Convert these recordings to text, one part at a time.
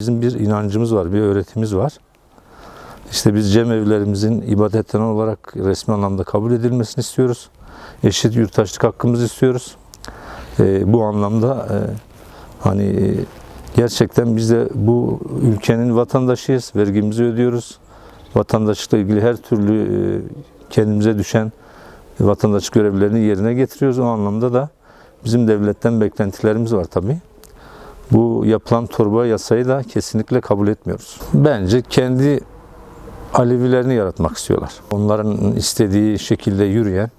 Bizim bir inancımız var, bir öğretimiz var. İşte biz cemevlerimizin ibadetten olarak resmi anlamda kabul edilmesini istiyoruz. Eşit yurttaşlık hakkımızı istiyoruz. Ee, bu anlamda e, hani e, gerçekten biz de bu ülkenin vatandaşıyız, vergimizi ödüyoruz. Vatandaşlıkla ilgili her türlü e, kendimize düşen vatandaşlık görevlerini yerine getiriyoruz. O anlamda da bizim devletten beklentilerimiz var tabii. Bu yapılan torba yasayı da kesinlikle kabul etmiyoruz. Bence kendi Alevilerini yaratmak istiyorlar. Onların istediği şekilde yürüyen,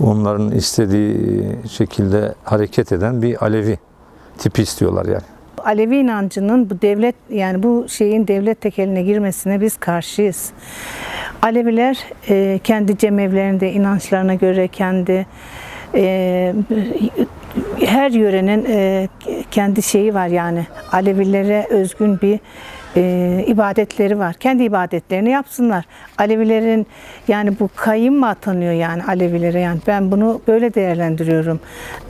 onların istediği şekilde hareket eden bir Alevi tipi istiyorlar yani. Alevi inancının bu devlet yani bu şeyin devlet tekeline girmesine biz karşıyız. Aleviler e, kendi cemevlerinde inançlarına göre kendi e, her yörenin e, kendi şeyi var yani Alevilere özgün bir e, ibadetleri var. Kendi ibadetlerini yapsınlar. Alevilerin yani bu kayım mı atanıyor yani Alevilere yani ben bunu böyle değerlendiriyorum.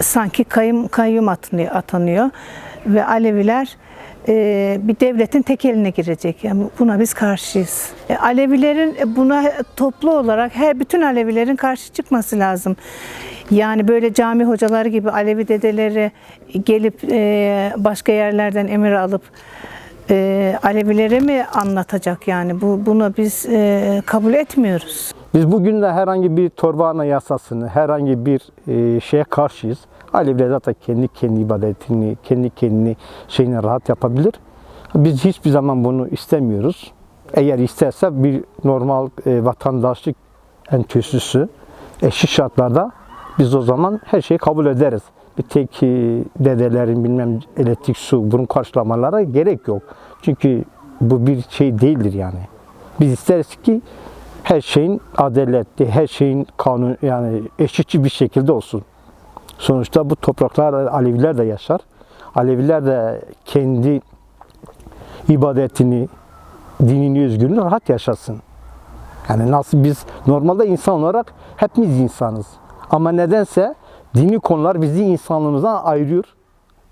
Sanki kayım kayyum atanıyor, atanıyor ve Aleviler e, bir devletin tek eline girecek. Yani buna biz karşıyız. E, Alevilerin buna toplu olarak her bütün Alevilerin karşı çıkması lazım. Yani böyle cami hocaları gibi Alevi dedeleri gelip e, başka yerlerden emir alıp e, Alevilere mi anlatacak yani bu bunu biz e, kabul etmiyoruz. Biz bugün de herhangi bir torba ana yasasını, herhangi bir e, şeye karşıyız. Aleviler zaten kendi kendi ibadetini, kendi kendini şeyini rahat yapabilir. Biz hiçbir zaman bunu istemiyoruz. Eğer isterse bir normal e, vatandaşlık entüsüsü eşit şartlarda biz o zaman her şeyi kabul ederiz. Bir tek e, dedelerin bilmem elektrik, su bunun karşılamalara gerek yok. Çünkü bu bir şey değildir yani. Biz isteriz ki her şeyin adaletli, her şeyin kanun yani eşitçi bir şekilde olsun. Sonuçta bu topraklar Aleviler de yaşar. Aleviler de kendi ibadetini, dinini, özgürlüğünü rahat yaşasın. Yani nasıl biz normalde insan olarak hepimiz insanız. Ama nedense dini konular bizi insanlığımızdan ayırıyor.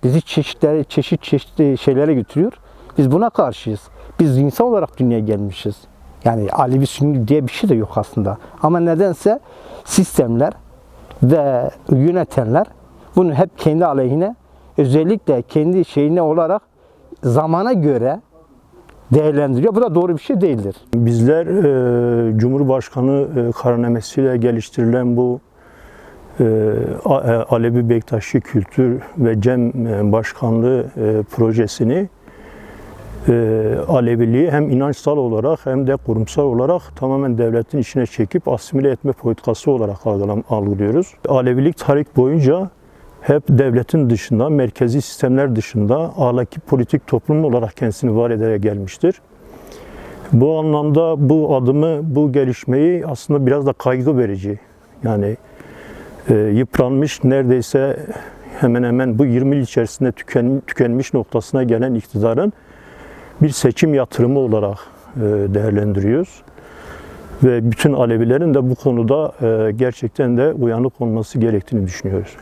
Bizi çeşitleri, çeşit çeşitli şeylere götürüyor. Biz buna karşıyız. Biz insan olarak dünyaya gelmişiz. Yani Alevi Sünni diye bir şey de yok aslında. Ama nedense sistemler ve yönetenler bunu hep kendi aleyhine özellikle kendi şeyine olarak zamana göre değerlendiriyor. Bu da doğru bir şey değildir. Bizler e, Cumhurbaşkanı e, kararnamesiyle geliştirilen bu e, e, Alevi Bektaşi Kültür ve Cem e, Başkanlığı e, projesini Aleviliği hem inançsal olarak hem de kurumsal olarak tamamen devletin içine çekip asimile etme politikası olarak algılıyoruz. Alevilik tarih boyunca hep devletin dışında, merkezi sistemler dışında ahlaki politik toplum olarak kendisini var ederek gelmiştir. Bu anlamda bu adımı, bu gelişmeyi aslında biraz da kaygı verici. Yani e, yıpranmış, neredeyse hemen hemen bu 20 yıl içerisinde tüken, tükenmiş noktasına gelen iktidarın bir seçim yatırımı olarak e, değerlendiriyoruz. Ve bütün Alevilerin de bu konuda e, gerçekten de uyanık olması gerektiğini düşünüyoruz.